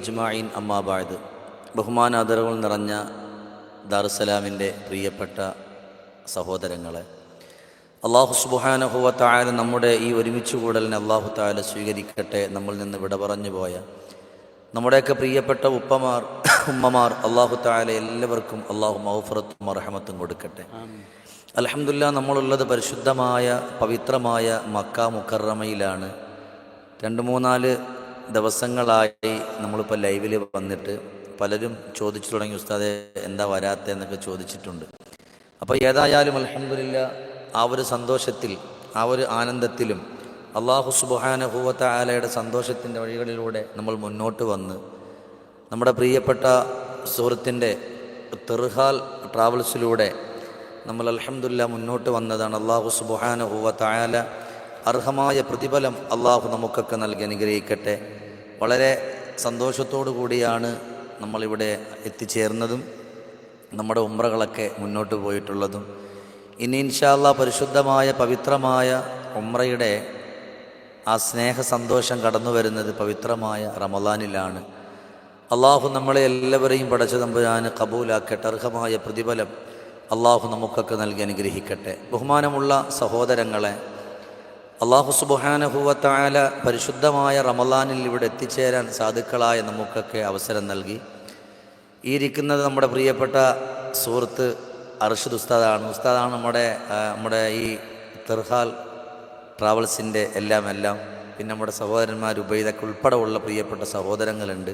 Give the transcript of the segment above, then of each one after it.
അജ്മായിൻ അമ്മാബായത് ബഹുമാനാദരവുകൾ നിറഞ്ഞ ദാറുസലാമിന്റെ പ്രിയപ്പെട്ട സഹോദരങ്ങളെ അള്ളാഹു സുബാനഹുവ തായാല നമ്മുടെ ഈ ഒരുമിച്ച് കൂടലിനെ അള്ളാഹു തായാല സ്വീകരിക്കട്ടെ. നമ്മൾ നിന്ന് വിട പറഞ്ഞു പോയ നമ്മുടെയൊക്കെ പ്രിയപ്പെട്ട ഉപ്പമാർ ഉമ്മമാർ അള്ളാഹു തായാല എല്ലാവർക്കും അള്ളാഹു മൗഫറത്തും അർഹമത്തും കൊടുക്കട്ടെ. അലഹമില്ല നമ്മളുള്ളത് പരിശുദ്ധമായ പവിത്രമായ മക്ക മുക്കറമയിലാണ് രണ്ട് മൂന്നാൽ ദിവസങ്ങളായി നമ്മളിപ്പോൾ ലൈവിൽ വന്നിട്ട് പലരും ചോദിച്ചു തുടങ്ങി ഉസ്താദെ എന്താ വരാത്തതെന്നൊക്കെ ചോദിച്ചിട്ടുണ്ട്. അപ്പോൾ ഏതായാലും അലഹമില്ല ആ ഒരു സന്തോഷത്തിൽ ആ ഒരു ആനന്ദത്തിലും അള്ളാഹു സുബാനഹൂവത്ത ആലയുടെ സന്തോഷത്തിന്റെ വഴികളിലൂടെ നമ്മൾ മുന്നോട്ട് വന്ന് നമ്മുടെ പ്രിയപ്പെട്ട സുഹൃത്തിന്റെ തെർഹാൽ ട്രാവൽസിലൂടെ നമ്മൾ അലഹമില്ല മുന്നോട്ട് വന്നതാണ് അള്ളാഹു സുബാനഹുവത്ത ആല അർഹമായ പ്രതിഫലം അള്ളാഹു നമുക്കൊക്കെ നൽകി അനുഗ്രഹിക്കട്ടെ. വളരെ സന്തോഷത്തോടു കൂടിയാണ് നമ്മളിവിടെ എത്തിച്ചേർന്നതും നമ്മുടെ ഉമ്രകളൊക്കെ മുന്നോട്ട് പോയിട്ടുള്ളതും. ഇനി ഇൻഷാല്ല പരിശുദ്ധമായ പവിത്രമായ ഉമ്രയുടെ ആ സ്നേഹ സന്തോഷം കടന്നു വരുന്നത് പവിത്രമായ റമദാനിലാണ്. അള്ളാഹു നമ്മളെ എല്ലാവരെയും പടച്ച തമ്പുരാൻ കബൂലാക്കട്ടെ. അർഹമായ പ്രതിഫലം അള്ളാഹു നമുക്കൊക്കെ നൽകി അനുഗ്രഹിക്കട്ടെ. ബഹുമാനമുള്ള സഹോദരങ്ങളെ അള്ളാഹു സുബാനഹുവത്തായാല പരിശുദ്ധമായ റമലാനിൽ ഇവിടെ എത്തിച്ചേരാൻ സാധുക്കളായ നമുക്കൊക്കെ അവസരം നൽകി. ഈ ഇരിക്കുന്നത് നമ്മുടെ പ്രിയപ്പെട്ട സുഹൃത്ത് അർഷദ് ഉസ്താദാണ്. ഉസ്താദാണ് നമ്മുടെ നമ്മുടെ ഈ തെർഹാൽ ട്രാവൽസിന്റെ എല്ലാം എല്ലാം. പിന്നെ നമ്മുടെ സഹോദരന്മാർ ഉപയോഗിതൊക്കെ ഉൾപ്പെടെ ഉള്ള പ്രിയപ്പെട്ട സഹോദരങ്ങളുണ്ട്.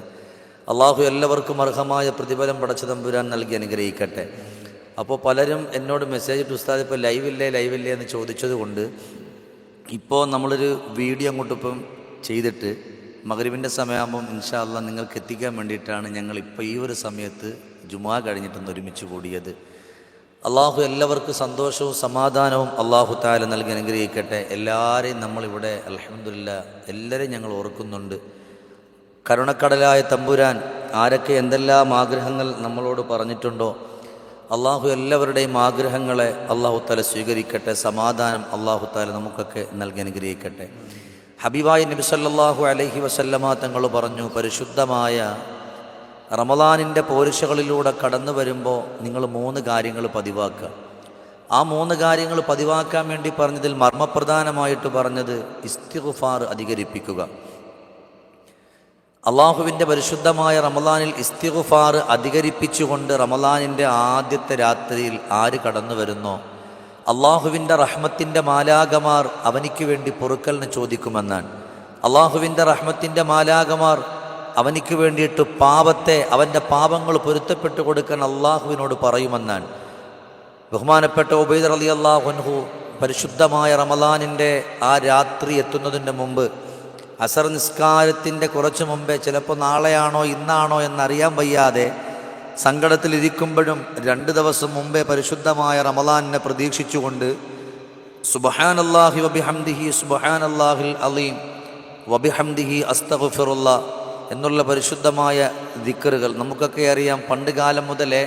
അള്ളാഹു എല്ലാവർക്കും അർഹമായ പ്രതിഫലം പടച്ച തമ്പുരാൻ നൽകി അനുഗ്രഹിക്കട്ടെ. അപ്പോൾ പലരും എന്നോട് മെസ്സേജ് ഇട്ട് ഉസ്താദ് ഇപ്പോൾ ലൈവില്ലേ ലൈവില്ലേ എന്ന് ചോദിച്ചത് കൊണ്ട് ഇപ്പോൾ നമ്മളൊരു വീഡിയോ അങ്ങോട്ട് ഇപ്പം ചെയ്തിട്ട് മകരുവിന്റെ സമയമാകുമ്പം ഇൻഷാല്ല നിങ്ങൾക്ക് എത്തിക്കാൻ വേണ്ടിയിട്ടാണ് ഞങ്ങൾ ഇപ്പോൾ ഈ ഒരു സമയത്ത് ജുമാ കഴിഞ്ഞിട്ടൊന്ന് ഒരുമിച്ച് കൂടിയത്. അള്ളാഹു എല്ലാവർക്കും സന്തോഷവും സമാധാനവും അള്ളാഹു താല നൽകി അനുഗ്രഹിക്കട്ടെ. എല്ലാവരെയും നമ്മളിവിടെ അലഹമില്ല എല്ലാവരെയും ഞങ്ങൾ ഓർക്കുന്നുണ്ട്. കരുണക്കടലായ തമ്പുരാൻ ആരൊക്കെ എന്തെല്ലാം ആഗ്രഹങ്ങൾ നമ്മളോട് പറഞ്ഞിട്ടുണ്ടോ അള്ളാഹു എല്ലാവരുടെയും ആഗ്രഹങ്ങളെ അള്ളാഹു താല സ്വീകരിക്കട്ടെ സമാധാനം അള്ളാഹു താല നമുക്കൊക്കെ നൽകി അനുഗ്രഹിക്കട്ടെ. ഹബീബായ നബി സല്ലാഹു അലഹി വസല്ലമ തങ്ങൾ പറഞ്ഞു പരിശുദ്ധമായ റമദാനിന്റെ പോരിശകളിലൂടെ കടന്നു വരുമ്പോൾ നിങ്ങൾ മൂന്ന് കാര്യങ്ങൾ പതിവാക്കുക. ആ മൂന്ന് കാര്യങ്ങൾ പതിവാക്കാൻ വേണ്ടി പറഞ്ഞതിൽ മർമ്മപ്രധാനമായിട്ട് പറഞ്ഞത് ഇസ്തിഗ്ഫാർ അധികരിപ്പിക്കുക. അള്ളാഹുവിന്റെ പരിശുദ്ധമായ റമലാനിൽ ഇസ്തിഗുഫാർ അധികരിപ്പിച്ചുകൊണ്ട് റമലാനിന്റെ ആദ്യത്തെ രാത്രിയിൽ ആര് കടന്നു വരുന്നോ? അള്ളാഹുവിന്റെ റഹ്മത്തിന്റെ മാലാകമാർ അവനിക്ക് വേണ്ടി പൊറുക്കലിന് ചോദിക്കുമെന്നാണ്. അള്ളാഹുവിന്റെ റഹ്മത്തിന്റെ മാലാകമാർ അവനിക്ക് വേണ്ടിയിട്ട് പാപത്തെ അവന്റെ പാപങ്ങൾ പൊരുത്തപ്പെട്ടു കൊടുക്കാൻ അള്ളാഹുവിനോട് പറയുമെന്നാണ്. ബഹുമാനപ്പെട്ട ഉബൈദർ അലി അള്ളാഹുൻഹു പരിശുദ്ധമായ റമലാനിന്റെ ആ രാത്രി എത്തുന്നതിന്റെ മുമ്പ് അസർ നിസ്കാരത്തിന്റെ കുറച്ച് മുമ്പേ ചിലപ്പോൾ നാളെയാണോ ഇന്നാണോ എന്നറിയാൻ വയ്യാതെ സങ്കടത്തിലിരിക്കുമ്പോഴും രണ്ട് ദിവസം മുമ്പേ പരിശുദ്ധമായ റമദാനിനെ പ്രതീക്ഷിച്ചുകൊണ്ട് സുബഹാൻ അള്ളാഹി വബിഹംദിഹി സുബഹാൻ അള്ളാഹിൽ അലീം വബിഹംദിഹി അസ്തഗുഫിറുള്ള എന്നുള്ള പരിശുദ്ധമായ ദിക്കറുകൾ നമുക്കൊക്കെ അറിയാം. പണ്ട് കാലം മുതലേ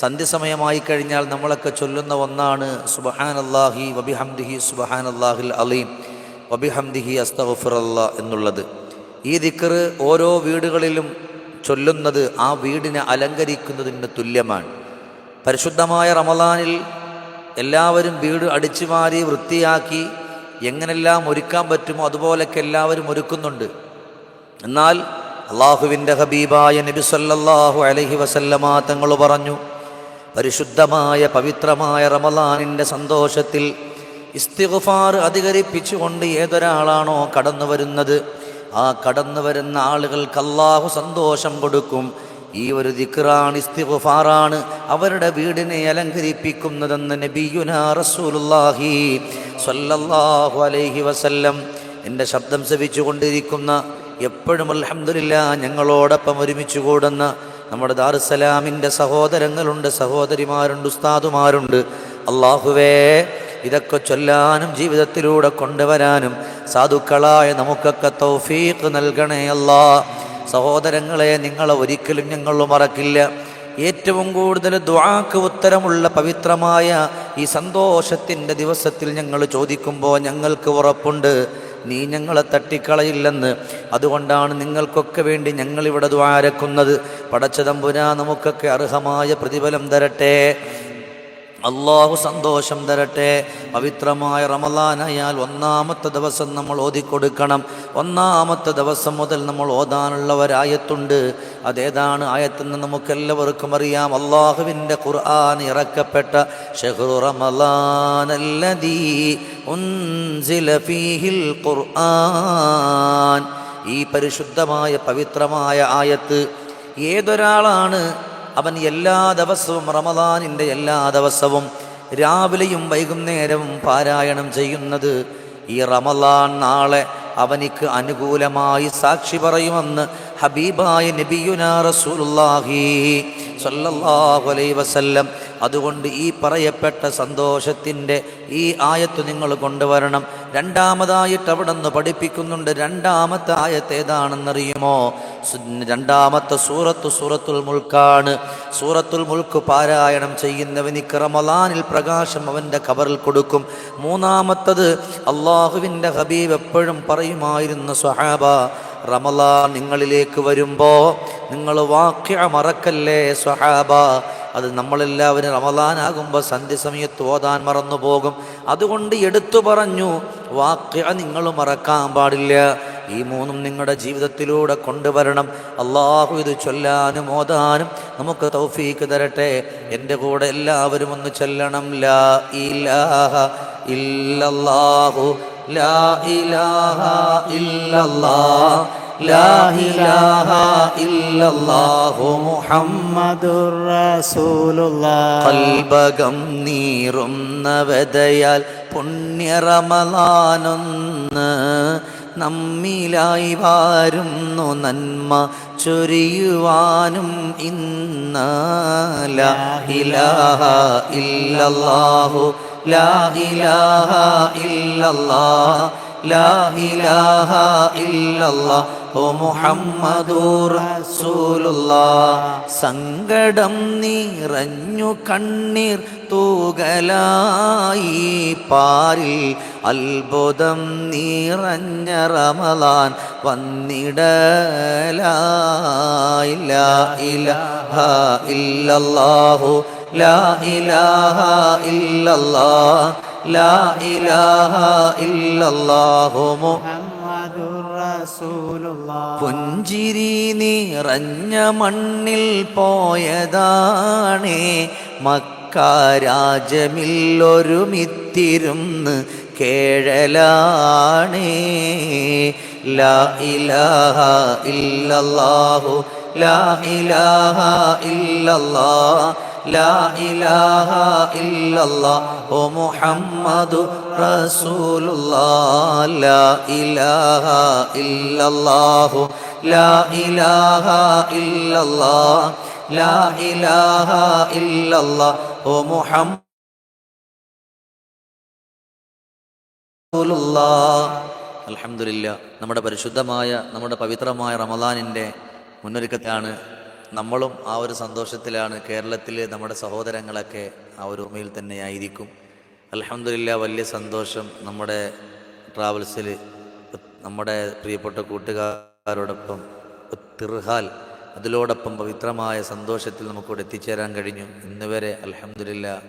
സന്ധ്യസമയമായി കഴിഞ്ഞാൽ നമ്മളൊക്കെ ചൊല്ലുന്ന ഒന്നാണ് സുബഹാൻ അള്ളാഹി വബിഹംദിഹി സുബഹാൻ അള്ളാഹിൽ അലീം. വബിഹംദിഹി അസ്തഫുറല്ല എന്നുള്ളത്. ഈ ദിക്കർ ഓരോ വീടുകളിലും ചൊല്ലുന്നത് ആ വീടിനെ അലങ്കരിക്കുന്നതിന് തുല്യമാണ്. പരിശുദ്ധമായ റമദാനിൽ എല്ലാവരും വീട് അടിച്ചു മാറി വൃത്തിയാക്കി എങ്ങനെല്ലാം ഒരുക്കാൻ പറ്റുമോ അതുപോലൊക്കെ എല്ലാവരും ഒരുക്കുന്നുണ്ട്. എന്നാൽ അള്ളാഹുവിന്റെ ഹബീബായ നബി സല്ലാഹു അലഹി വസല്ലമ തങ്ങൾ പറഞ്ഞു പരിശുദ്ധമായ പവിത്രമായ റമദാനിന്റെ സന്തോഷത്തിൽ ഇസ്തിഗ്ഫാർ അധികരിപ്പിച്ചുകൊണ്ട് ഏതൊരാളാണോ കടന്നു വരുന്നത് ആ കടന്നു വരുന്ന ആളുകൾക്ക് അള്ളാഹു സന്തോഷം കൊടുക്കും. ഈ ഒരു ദിക്റാണ് ഇസ്തിഗുഫാറാണ് അവരുടെ വീടിനെ അലങ്കരിപ്പിക്കുന്നതെന്ന് നബിയുന റസൂലുള്ളാഹി സ്വല്ലല്ലാഹു അലൈഹി വസല്ലം എന്റെ ശബ്ദം ശ്രവിച്ചുകൊണ്ടിരിക്കുന്ന എപ്പോഴും അൽഹംദുലില്ല ഞങ്ങളോടൊപ്പം ഒരുമിച്ച് കൂടുന്ന നമ്മുടെ ദാറുസലാമിന്റെ സഹോദരങ്ങളുണ്ട് സഹോദരിമാരുണ്ട് ഉസ്താദുമാരുണ്ട്. അള്ളാഹുവേ ഇതൊക്കെ ചൊല്ലാനും ജീവിതത്തിലൂടെ കൊണ്ടുവരാനും സാധുക്കളായ നമുക്കൊക്കെ തൗഫീഖ് നൽകണേ അല്ലാ. സഹോദരങ്ങളെ നിങ്ങളെ ഒരിക്കലും ഞങ്ങൾ മറക്കില്ല. ഏറ്റവും കൂടുതൽ ദ്വാക്ക് ഉത്തരമുള്ള പവിത്രമായ ഈ സന്തോഷത്തിന്റെ ദിവസത്തിൽ ഞങ്ങൾ ചോദിക്കുമ്പോൾ ഞങ്ങൾക്ക് ഉറപ്പുണ്ട്. നീ ഞങ്ങളെ തട്ടിക്കളയില്ലെന്ന്. അതുകൊണ്ടാണ് നിങ്ങൾക്കൊക്കെ വേണ്ടി ഞങ്ങളിവിടെ ദ്വാരക്കുന്നത് പടച്ചതമ്പുരാ നമുക്കൊക്കെ അർഹമായ പ്രതിഫലം തരട്ടെ. അള്ളാഹു സന്തോഷം തരട്ടെ. പവിത്രമായ റമലാനായാൽ ഒന്നാമത്തെ ദിവസം നമ്മൾ ഓതിക്കൊടുക്കണം. ഒന്നാമത്തെ ദിവസം മുതൽ നമ്മൾ ഓതാനുള്ളവരായത്തുണ്ട് അതേതാണ് ആയത്തെന്ന് നമുക്കെല്ലാവർക്കും അറിയാം. അള്ളാഹുവിന്റെ ഖുർആൻ ഇറക്കപ്പെട്ട ഷെഹ്റു റമലാനല്ലദീ ഉൻസില ഫീഹിൽ ഖുർആൻ. ഈ പരിശുദ്ധമായ പവിത്രമായ ആയത്ത് ഏതൊരാളാണ് അവൻ എല്ലാ ദിവസവും റമദാനിന്റെ എല്ലാ ദിവസവും രാവിലെയും വൈകുന്നേരവും പാരായണം ചെയ്യുന്നത് ഈ റമദാൻ നാളെ അവനിക്ക് അനുകൂലമായി സാക്ഷി പറയുമെന്ന് ഹബീബായ നബിയുന റസൂലുള്ളാഹി സല്ലല്ലാഹു അലൈഹി വസല്ലം. അതുകൊണ്ട് ഈ പറയപ്പെട്ട സന്തോഷത്തിന്റെ ഈ ആയത്ത് നിങ്ങൾ കൊണ്ടുവരണം. രണ്ടാമതായിട്ട് അവിടെ നിന്ന് പഠിപ്പിക്കുന്നുണ്ട് രണ്ടാമത്തെ ആയത്ത് ഏതാണെന്നറിയുമോ? രണ്ടാമത്തെ സൂറത്ത് സൂറത്തുൽ മുൽക്കാണ്. സൂറത്തുൽ മുൽക്ക് പാരായണം ചെയ്യുന്നവനിക്ക് റമലാനിൽ പ്രകാശം അവന്റെ കവറിൽ കൊടുക്കും. മൂന്നാമത്തത് അള്ളാഹുവിന്റെ ഹബീബ് എപ്പോഴും പറയുമായിരുന്ന സ്വഹാബ റമലാൻ നിങ്ങളിലേക്ക് വരുമ്പോൾ നിങ്ങൾ വാക്യ മറക്കല്ലേ സ്വഹാബ? അത് നമ്മളെല്ലാവരും റമലാനാകുമ്പോൾ സന്ധ്യസമയത്ത് ഓതാൻ മറന്നു പോകും. അതുകൊണ്ട് എടുത്തു പറഞ്ഞു വാക്യ നിങ്ങൾ മറക്കാൻ പാടില്ല. ഈ മൂന്നും നിങ്ങളുടെ ജീവിതത്തിലൂടെ കൊണ്ടുവരണം. അള്ളാഹു ഇത് ചൊല്ലാനും ഓതാനും നമുക്ക് തൗഫീക്ക് തരട്ടെ. എന്റെ കൂടെ എല്ലാവരും ഒന്ന് ചൊല്ലണം. ലാ ഇലാഹ ഇല്ലല്ലാഹു കൽബകം നീറുന്ന വെതയാൽ പുണ്യറമലാനൊന്ന് നമ്മിലായി വാരുന്നു നന്മ ചൊരിയുവാനും ഇന്ന. ലാ ഇലാഹ സങ്കടം നിറഞ്ഞു കണ്ണീർ തൂകലായി പാരിൽ. അത്ഭുതം നിറഞ്ഞ റമലാൻ വന്നിടലായില്ല ലാ ഇലാഹ ഇല്ലല്ലാഹു. ലാ ഇലാഹ ഇല്ലല്ലാഹ് ലാ ഇലാഹ ഇല്ലല്ലാഹു മുഹമ്മദുർ റസൂലുള്ളാഹ്. പുഞ്ചിരി നിറഞ്ഞ മണ്ണിൽ പോയതാണേ മക്കാരാജമിൽ ഒരുമിത്തിരുന്ന് കേഴലാണേ. ലാ ഇലാഹ ഇല്ലല്ലാഹു ലാ ഇലാഹ ഇല്ലല്ലാഹ് ലാ ഇലാഹ ഇല്ലല്ലാഹു മുഹമ്മദു ലാ ഇലാഹ ലാ ഇലാഹ ലാ ഇലാഹ അലഹമില്ല നമ്മുടെ പരിശുദ്ധമായ നമ്മുടെ പവിത്രമായ റമദാനിന്റെ മുന്നൊരുക്കത്താണ് നമ്മളും ആ ഒരു സന്തോഷത്തിലാണ് കേരളത്തിൽ നമ്മുടെ സഹോദരങ്ങളൊക്കെ ആ ഒരു ഉമയിൽ തന്നെയായിരിക്കും അലഹമില്ല വലിയ സന്തോഷം നമ്മുടെ ട്രാവൽസിൽ നമ്മുടെ പ്രിയപ്പെട്ട കൂട്ടുകാരോടൊപ്പം തിർഹാൽ അതിലോടൊപ്പം പവിത്രമായ സന്തോഷത്തിൽ നമുക്കിവിടെ എത്തിച്ചേരാൻ കഴിഞ്ഞു. ഇന്ന് വരെ അലഹമില്ല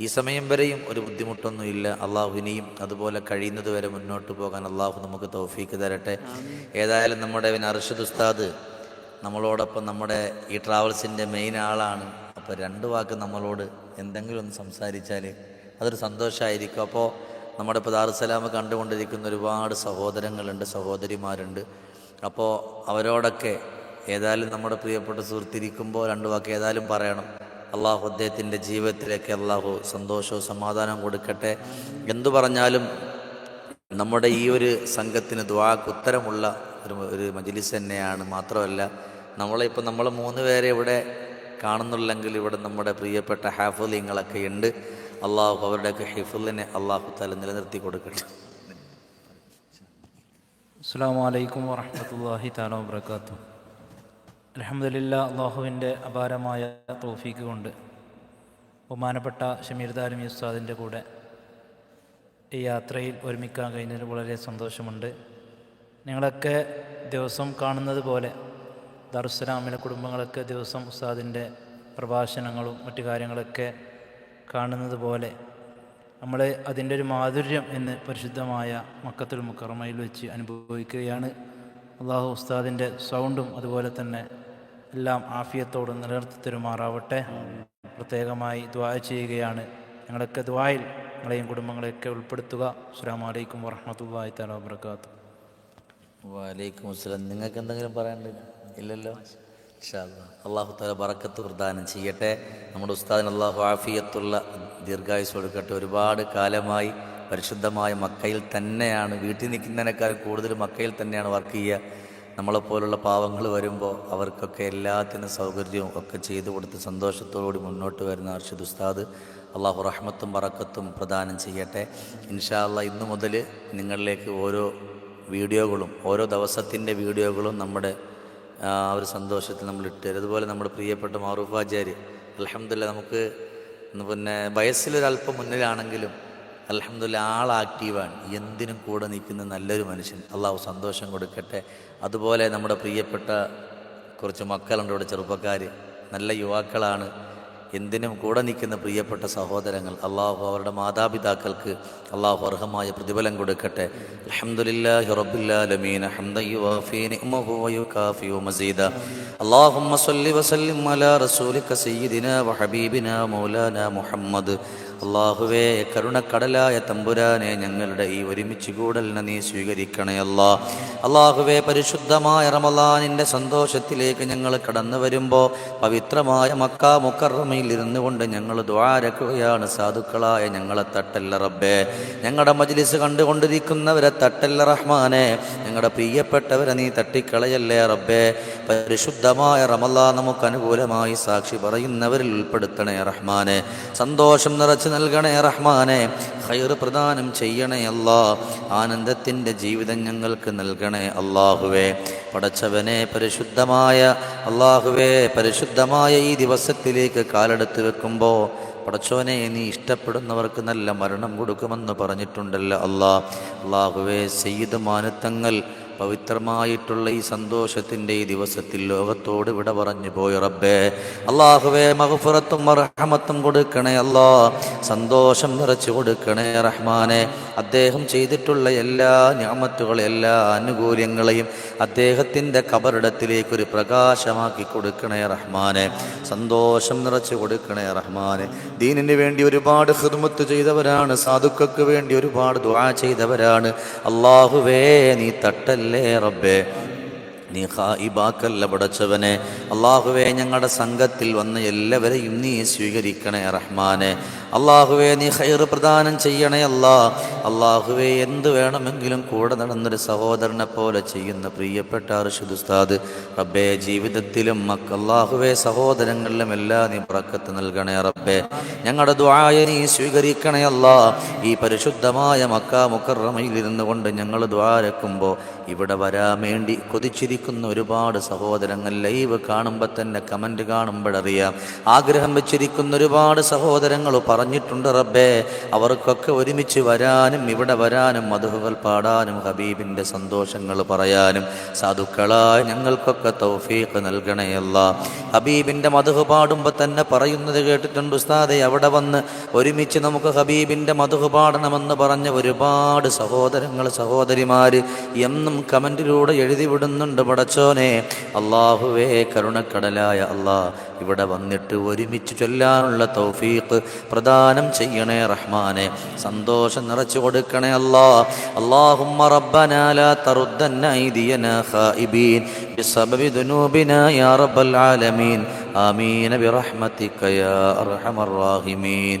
ഈ സമയം വരെയും ഒരു ബുദ്ധിമുട്ടൊന്നും ഇല്ല. അള്ളാഹു ഇനിയും അതുപോലെ കഴിയുന്നത് വരെ മുന്നോട്ട് പോകാൻ അള്ളാഹു നമുക്ക് തൗഫീക്ക് തരട്ടെ. ഏതായാലും നമ്മുടെ അർഷദ് ഉസ്താദ് നമ്മളോടൊപ്പം നമ്മുടെ ഈ ട്രാവൽസിന്റെ മെയിൻ ആളാണ്. അപ്പോൾ രണ്ട് വാക്ക് നമ്മളോട് എന്തെങ്കിലും ഒന്ന് സംസാരിച്ചാൽ അതൊരു സന്തോഷമായിരിക്കും അപ്പോൾ നമ്മുടെ ഇപ്പോൾ ദാറുസലാമ് കണ്ടുകൊണ്ടിരിക്കുന്ന ഒരുപാട് സഹോദരങ്ങളുണ്ട് സഹോദരിമാരുണ്ട്. അപ്പോൾ അവരോടൊക്കെ ഏതായാലും നമ്മുടെ പ്രിയപ്പെട്ട സുഹൃത്തിരിക്കുമ്പോൾ രണ്ട് വാക്ക് ഏതായാലും പറയണം. അള്ളാഹു അദ്ദേഹത്തിന്റെ ജീവിതത്തിലേക്ക് അള്ളാഹു സന്തോഷവും സമാധാനവും കൊടുക്കട്ടെ. എന്തു പറഞ്ഞാലും നമ്മുടെ ഈ ഒരു സംഘത്തിന് ദ്വാക്ക് ഉത്തരമുള്ള ഒരു ഒരു മജിലിസ് തന്നെയാണ്. മാത്രമല്ല നമ്മളിപ്പോൾ നമ്മൾ മൂന്ന് പേരെ ഇവിടെ കാണുന്നുള്ളെങ്കിൽ ഇവിടെ നമ്മുടെ പ്രിയപ്പെട്ട ഹാഫുലിങ്ങളൊക്കെ ഉണ്ട്. അള്ളാഹു അവരുടെയൊക്കെ ഹിഫുലിനെ അള്ളാഹു തല നിലനിർത്തി കൊടുക്കട്ടെ. അസ്സാം വലൈക്കും വറഹമത്തല്ലാഹി താല വബർക്കാത്തു അലഹമ്മദില്ല അള്ളാഹുവിന്റെ അപാരമായ തോഫീക്ക് കൊണ്ട് ബഹുമാനപ്പെട്ട ഷമീർ ദാലിമി ഉസ്താദിന്റെ കൂടെ ഈ യാത്രയിൽ ഒരുമിക്കാൻ കഴിഞ്ഞതിൽ വളരെ സന്തോഷമുണ്ട്. നിങ്ങളൊക്കെ ദിവസം കാണുന്നത് പോലെ ദർസലാമിലെ കുടുംബങ്ങളൊക്കെ ദിവസം ഉസ്താദിന്റെ പ്രഭാഷണങ്ങളും മറ്റു കാര്യങ്ങളൊക്കെ കാണുന്നത് പോലെ നമ്മൾ അതിന്റെ ഒരു മാധുര്യം എന്ന് പരിശുദ്ധമായ മക്കത്തുൽ മുക്കറമയിൽ വെച്ച് അനുഭവിക്കുകയാണ്. അള്ളാഹു ഉസ്താദിന്റെ സൗണ്ടും അതുപോലെ തന്നെ എല്ലാം ആഫിയത്തോട് നിലനിർത്തി തരുമാറാവട്ടെ. പ്രത്യേകമായി ദ്വാ ചെയ്യുകയാണ്. ഞങ്ങളൊക്കെ ദ്വായിൽ ഞങ്ങളെയും കുടുംബങ്ങളെയൊക്കെ ഉൾപ്പെടുത്തുക. അസ്സാം വലൈക്കും തല വാബർക്കാത്തു വാലൈക്കും അസ്സലാം. നിങ്ങൾക്ക് എന്തെങ്കിലും പറയാനുണ്ട് ഇല്ലല്ലോ. അള്ളാഹു താല ബറക്കത്ത് പ്രദാനം ചെയ്യട്ടെ. നമ്മുടെ ഉസ്താദിന് അള്ളാഹു ആഫിയത്തുള്ള ദീർഘായുസ് കൊടുക്കട്ടെ. ഒരുപാട് കാലമായി പരിശുദ്ധമായ മക്കയിൽ തന്നെയാണ് വീട്ടിൽ നിൽക്കുന്നതിനേക്കാൾ കൂടുതൽ മക്കയിൽ തന്നെയാണ് വർക്ക് ചെയ്യുക. നമ്മളെപ്പോലുള്ള പാവങ്ങൾ വരുമ്പോൾ അവർക്കൊക്കെ എല്ലാത്തിനും സൗകര്യവും ഒക്കെ ചെയ്തു കൊടുത്ത് സന്തോഷത്തോടുകൂടി മുന്നോട്ട് വരുന്ന അർഷദ് ഉസ്താദ്. അള്ളാഹു റഹ്മത്തും ബറക്കത്തും പ്രദാനം ചെയ്യട്ടെ. ഇൻഷാല്ല ഇന്നു മുതൽ നിങ്ങളിലേക്ക് ഓരോ വീഡിയോകളും ഓരോ ദിവസത്തിന്റെ വീഡിയോകളും നമ്മുടെ ആ ഒരു സന്തോഷത്തിൽ നമ്മൾ ഇട്ട് തരും അതുപോലെ നമ്മുടെ പ്രിയപ്പെട്ട മാറൂഫ് ആചാര്യ അലഹമില്ല നമുക്ക് പിന്നെ വയസ്സിലൊരല്പം മുന്നിലാണെങ്കിലും അലഹമില്ല ആൾ ആക്റ്റീവാണ്. എന്തിനും കൂടെ നിൽക്കുന്ന നല്ലൊരു മനുഷ്യൻ. അള്ളാഹു സന്തോഷം കൊടുക്കട്ടെ. അതുപോലെ നമ്മുടെ പ്രിയപ്പെട്ട കുറച്ച് മക്കളുണ്ട് ഇവിടെ ചെറുപ്പക്കാർ നല്ല യുവാക്കളാണ്. എന്തിനും കൂടെ നിൽക്കുന്ന പ്രിയപ്പെട്ട സഹോദരങ്ങൾ അള്ളാഹു അവരുടെ മാതാപിതാക്കൾക്ക് അള്ളാഹു അർഹമായ പ്രതിഫലം കൊടുക്കട്ടെ അൽഹംദുലില്ലാഹി റബ്ബിൽ ഹംദൻ യുവാഫി നിഅമഹു വയുകാഫിയു മസീദ اللهم صل وسلم على رسولك سيدنا وحبيبنا مولانا മുഹമ്മദ് അള്ളാഹുവേ കരുണക്കടലായ തമ്പുരാനെ ഞങ്ങളുടെ ഈ ഒരുമിച്ച് കൂടലിനെ നീ സ്വീകരിക്കണേ അല്ലാ. അള്ളാഹുവേ പരിശുദ്ധമായ റമലാനിന്റെ സന്തോഷത്തിലേക്ക് ഞങ്ങൾ കടന്നു വരുമ്പോൾ പവിത്രമായ മക്ക മുക്കറമയിൽ ഇരുന്നു കൊണ്ട് ഞങ്ങൾ ദ്വാരക്കുകയാണ് സാധുക്കളായ ഞങ്ങളെ തട്ടല്ല റബ്ബേ. ഞങ്ങളുടെ മജ്ലിസ് കണ്ടുകൊണ്ടിരിക്കുന്നവരെ തട്ടല്ല റഹ്മാനെ. ഞങ്ങളുടെ പ്രിയപ്പെട്ടവരെ നീ തട്ടിക്കളയല്ലേ റബ്ബേ. പരിശുദ്ധമായ റമലാ നമുക്ക് അനുകൂലമായി സാക്ഷി പറയുന്നവരിൽ ഉൾപ്പെടുത്തണേ റഹ്മാനെ. സന്തോഷം നിറച്ച് നൽകണേ റഹ്മാനെ. ഹൈർ പ്രദാനം ചെയ്യണേ അല്ലാ. ആനന്ദത്തിന്റെ ജീവിതം ഞങ്ങൾക്ക് നൽകണേ അള്ളാഹുവേ പടച്ചവനെ പരിശുദ്ധമായ അള്ളാഹുവേ പരിശുദ്ധമായ ഈ ദിവസത്തിലേക്ക് കാലെടുത്ത് വെക്കുമ്പോൾ പടച്ചോനെ നീ ഇഷ്ടപ്പെടുന്നവർക്ക് നല്ല മരണം കൊടുക്കുമെന്ന് പറഞ്ഞിട്ടുണ്ടല്ലോ അള്ളാഹ് അള്ളാഹുവേ സെയ്ത് മാനത്തങ്ങൾ പവിത്രമായിട്ടുള്ള ഈ സന്തോഷത്തിന്റെ ഈ ദിവസത്തിൽ ലോകത്തോട് വിട പറഞ്ഞു പോയി റബ്ബേ. അള്ളാഹുവേ മഹഫുറത്തും റഹമത്തും കൊടുക്കണേ അല്ലാ. സന്തോഷം നിറച്ചു കൊടുക്കണേ റഹ്മാനെ. അദ്ദേഹം ചെയ്തിട്ടുള്ള എല്ലാ ഞാമത്തുകളും എല്ലാ ആനുകൂല്യങ്ങളെയും അദ്ദേഹത്തിന്റെ കബറിടത്തിലേക്ക് ഒരു പ്രകാശമാക്കി കൊടുക്കണേ റഹ്മാനെ. സന്തോഷം നിറച്ചു കൊടുക്കണേ റഹ്മാനെ. ദീനിന് വേണ്ടി ഒരുപാട് ഹൃദമത്ത് ചെയ്തവരാണ് സാധുക്കൾക്ക് വേണ്ടി ഒരുപാട് ദുആ ചെയ്തവരാണ്. അള്ളാഹുവേ നീ തട്ടല്ലേ റബ്ബേ? നീ ഹായിബാക്കല്ല പടച്ചവനെ. അള്ളാഹുവെ ഞങ്ങളുടെ സംഘത്തിൽ വന്ന എല്ലാവരെയും നീ സ്വീകരിക്കണേ റഹ്മാനെ. അള്ളാഹുവെ നീ ഹൈർ പ്രദാനം ചെയ്യണേ അല്ലാ. അള്ളാഹുവെ എന്ത് വേണമെങ്കിലും കൂടെ നടന്നൊരു സഹോദരനെ പോലെ ചെയ്യുന്ന പ്രിയപ്പെട്ട അർഷുദുസ്താദ് റബ്ബേ ജീവിതത്തിലും മക്ക അള്ളാഹുവെ സഹോദരങ്ങളിലും എല്ലാ നീ പ്രക്കത്ത് നൽകണേ റബ്ബേ. ഞങ്ങളുടെ ദ്വായ നീ സ്വീകരിക്കണേ അല്ലാ. ഈ പരിശുദ്ധമായ മക്ക മുക്കറമയിൽ ഇരുന്നു കൊണ്ട് ഞങ്ങൾ ദ്വാരക്കുമ്പോൾ ഇവിടെ വരാൻ വേണ്ടി കൊതിച്ചിരിക്കുന്ന ഒരുപാട് സഹോദരങ്ങൾ ലൈവ് കാണുമ്പോൾ തന്നെ കമന്റ് കാണുമ്പോഴറിയാം ആഗ്രഹം വെച്ചിരിക്കുന്ന ഒരുപാട് സഹോദരങ്ങൾ പറഞ്ഞിട്ടുണ്ട് റബ്ബേ അവർക്കൊക്കെ ഒരുമിച്ച് വരാനും ഇവിടെ വരാനും മധുഹുകൾ പാടാനും ഹബീബിന്റെ സന്തോഷങ്ങൾ പറയാനും സാധുക്കളായ ഞങ്ങൾക്കൊക്കെ തൗഫീഖ് നൽകണയല്ല ഹബീബിന്റെ മധുഹ് പാടുമ്പോൾ തന്നെ പറയുന്നത് കേട്ടിട്ടുണ്ട് ഉസ്താദെ അവിടെ വന്ന് ഒരുമിച്ച് നമുക്ക് ഹബീബിന്റെ മധുഹ് പാടണമെന്ന് പറഞ്ഞ ഒരുപാട് സഹോദരങ്ങൾ സഹോദരിമാർ എന്നും ഇനിയും കമന്റിലൂടെ എഴുതി വിടുന്നുണ്ട് പടച്ചോനെ. അള്ളാഹുവേ കരുണക്കടലായ അള്ളാഹ് ഇവിടെ വന്നിട്ട് ഒരുമിച്ച് ചൊല്ലാനുള്ള തൗഫീഖ് പ്രദാനം ചെയ്യണേ റഹ്മാനെ. സന്തോഷം നിറച്ചു കൊടുക്കണേ അല്ലാ അള്ളാഹുമ്മ റബ്ബന ലാ തറുദ്ദന ഐദിയന ഖായിബീൻ ബിസബബി ദുനൂബിന യാ റബ്ബൽ ആലമീൻ. ആമീൻ. ബിറഹ്മതിക യാ അർഹമർ റാഹിമീൻ.